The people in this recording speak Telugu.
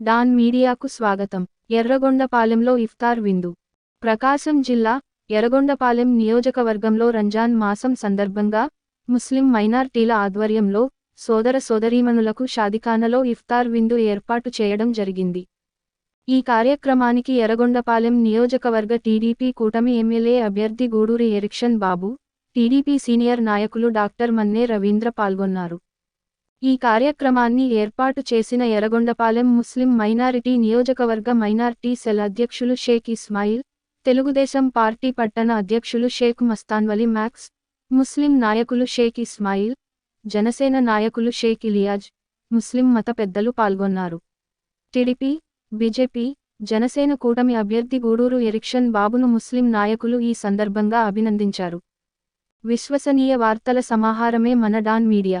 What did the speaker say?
డాన్ మీడియాకు స్వాగతం. ఎర్రగొండపాలెంలో ఇఫ్తార్ విందు. ప్రకాశం జిల్లా ఎర్రగొండపాలెం నియోజకవర్గంలో రంజాన్ మాసం సందర్భంగా ముస్లిం మైనార్టీల ఆధ్వర్యంలో సోదర సోదరీమణులకు షాదిఖానలో ఇఫ్తార్ విందు ఏర్పాటు చేయడం జరిగింది. ఈ కార్యక్రమానికి ఎర్రగొండపాలెం నియోజకవర్గ టీడీపీ కూటమి ఎమ్మెల్యే అభ్యర్థి Guduri erection Babu TDP senior నాయకులు డాక్టర్ మన్నే రవీంద్ర పాల్గొన్నారు. ఈ కార్యక్రమాన్ని ఏర్పాటు చేసిన ఎర్రగొండపాలెం ముస్లిం మైనారిటీ నియోజకవర్గ మైనార్టీ సెల్ అధ్యక్షులు షేక్ ఇస్మాయిల్ తెలుగుదేశం పార్టీ పట్టణ అధ్యక్షులు షేక్ మస్తాన్వలి మ్యాక్స్ ముస్లిం నాయకులు షేక్ ఇస్మాయిల్ జనసేన నాయకులు షేక్ ఇలియాజ్ ముస్లిం మత పెద్దలు పాల్గొన్నారు. టిడిపి బీజేపీ జనసేన కూటమి అభ్యర్థి గూడూరు ఎరిక్షన్ బాబును ముస్లిం నాయకులు ఈ సందర్భంగా అభినందించారు. విశ్వసనీయ వార్తల సమాహారమే మన డాన్ మీడియా.